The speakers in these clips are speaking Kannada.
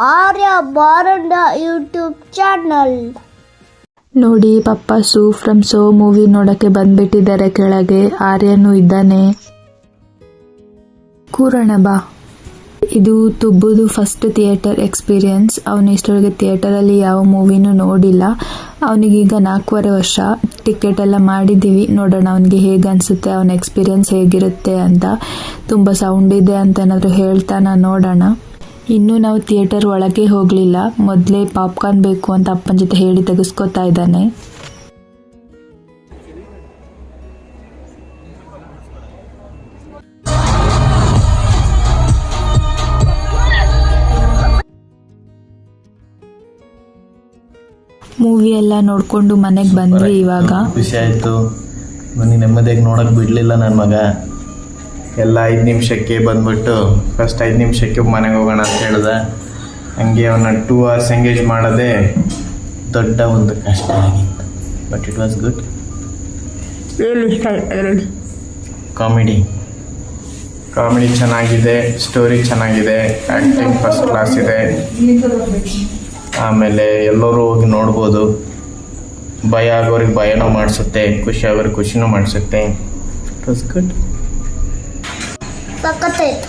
ಆರ್ಯ ಬಾರಂಡ ಯೂಟ್ಯೂಬ್ ಚಾನಲ್ ನೋಡಿ ಪಪ್ಪಾಸು ಫ್ರಮ್ ಸೋ ಮೂವಿ ನೋಡಕ್ಕೆ ಬಂದ್ಬಿಟ್ಟಿದ್ದಾರೆ ಕೆಳಗೆ. ಆರ್ಯನು ಇದ್ದಾನೆ. ಕೂರೋಣ ಬಾ. ಇದು ತುಬ್ಬುದು ಫಸ್ಟ್ ಥಿಯೇಟರ್ ಎಕ್ಸ್ಪೀರಿಯನ್ಸ್ ಅವನು ಇಷ್ಟೊಳಗೆ ಥಿಯೇಟರಲ್ಲಿ ಯಾವ ಮೂವಿನೂ ನೋಡಿಲ್ಲ. ಅವನಿಗೀಗ ನಾಲ್ಕೂವರೆ ವರ್ಷ. ಟಿಕೆಟ್ ಎಲ್ಲ ಮಾಡಿದ್ದೀವಿ. ನೋಡೋಣ ಅವನಿಗೆ ಹೇಗೆ ಅನಿಸುತ್ತೆ, ಅವನ ಎಕ್ಸ್ಪೀರಿಯನ್ಸ್ ಹೇಗಿರುತ್ತೆ ಅಂತ. ತುಂಬ ಸೌಂಡ್ ಇದೆ ಅಂತ ಏನಾದರೂ ಹೇಳ್ತಾನ ನೋಡೋಣ. ಇನ್ನೂ ನಾವು ಥಿಯೇಟರ್ ಒಳಗೆ ಹೋಗಲಿಲ್ಲ. ಮೊದಲೇ ಪಾಪ್ಕಾರ್ನ್ ಬೇಕು ಅಂತ ಅಪ್ಪನ ಜೊತೆ ಹೇಳಿ ತೆಗೆಸ್ಕೊತಾ ಇದ್ದಾನೆ. ಮೂವಿ ಎಲ್ಲ ನೋಡ್ಕೊಂಡು ಮನೆಗೆ ಬಂದ್ವಿ ಇವಾಗ. ಖುಷಿ ಆಯ್ತು. ನೆಮ್ಮದಿಯಾಗಿ ನೋಡೋಕೆ ಬಿಡಲಿಲ್ಲ ನನ್ನ ಮಗ. ಎಲ್ಲ ಐದು ನಿಮಿಷಕ್ಕೆ ಬಂದ್ಬಿಟ್ಟು ಫಸ್ಟ್ ಐದು ನಿಮಿಷಕ್ಕೆ ಮನೆಗೆ ಹೋಗೋಣ ಅಂತ ಹೇಳಿದೆ. ಹಂಗೆ ಅವನ್ನ ಟೂ ಅವರ್ಸ್ ಎಂಗೇಜ್ ಮಾಡೋದೇ ದೊಡ್ಡ ಒಂದು ಕಷ್ಟ ಆಗಿತ್ತು. But it was good comedy comedy ಚೆನ್ನಾಗಿದೆ ಸ್ಟೋರಿ ಚೆನ್ನಾಗಿದೆ ಆ್ಯಕ್ಟಿಂಗ್ ಫಸ್ಟ್ ಕ್ಲಾಸ್ ಇದೆ. ಆಮೇಲೆ ಎಲ್ಲರೂ ಹೋಗಿ ನೋಡ್ಬೋದು. ಭಯ ಆಗೋರಿಗೆ ಭಯನೂ ಮಾಡಿಸುತ್ತೆ ಖುಷಿ ಆಗೋರಿಗೆ ಖುಷಿನೂ ಮಾಡಿಸುತ್ತೆ. ಇಟ್ ವಾಸ್ ಗುಡ್ ಸಖತ್ತಾಯ್ತು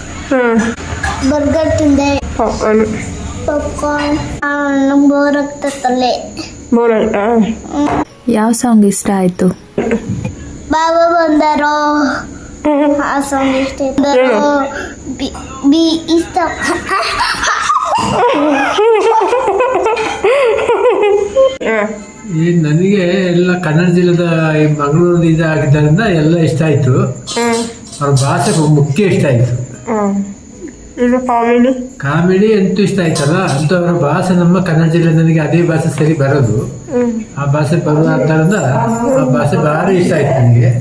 ಬರ್ಗರ್ ತಿಂದೆ. ಪಾಪ್ಕಾರ್ನ್. ನಂಗೆ ಬೋರ್ ಆಗ್ತೈತಲ್ಲೇ ಯಾವ ಸಾಂಗ್ ಇಷ್ಟ ಆಯ್ತು? ಬಾಬಾ ಬಂದರೋ? ಆ ಸಾಂಗ್ ಇಷ್ಟ ಆಯ್ತು. ಬಿ ಬಿ ಇಷ್ಟ. ಈ ನನಗೆ ಎಲ್ಲ ಕನ್ನಡ ಜಿಲ್ಲೆದ ಈ ಮಂಗಳೂರು ಇದಾಗಿದ್ದರಿಂದ ಎಲ್ಲ ಇಷ್ಟ ಆಯಿತು. ಅವ್ರ ಭಾಷೆ ಮುಖ್ಯ ಇಷ್ಟ ಆಯಿತು. ಕಾಮಿಡಿ? ಅಂತೂ ಇಷ್ಟ ಆಯ್ತಲ್ಲ? ಅಂತ ಅವರ ಭಾಷೆ ನಮ್ಮ ಕನ್ನಡ ಜಿಲ್ಲೆ ನನಗೆ ಅದೇ ಭಾಷೆ ಸರಿ ಬರೋದು. ಆ ಭಾಷೆ ಬರುವುದರಿಂದ ಆ ಭಾಷೆ ಭಾರಿ ಇಷ್ಟ ಆಯ್ತು ನನಗೆ.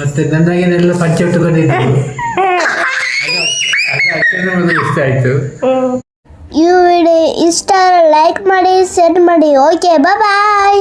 ಮತ್ತೆ ನನ್ನಾಗೇನೆಲ್ಲ ಪಂಚೆ ಬಂದಿದ್ದು ಇಷ್ಟ ಆಯ್ತು. ಈ ವಿಡಿಯೋ ಇಷ್ಟ ಲೈಕ್ ಮಾಡಿ ಶೇರ್ ಮಾಡಿ. Okay bye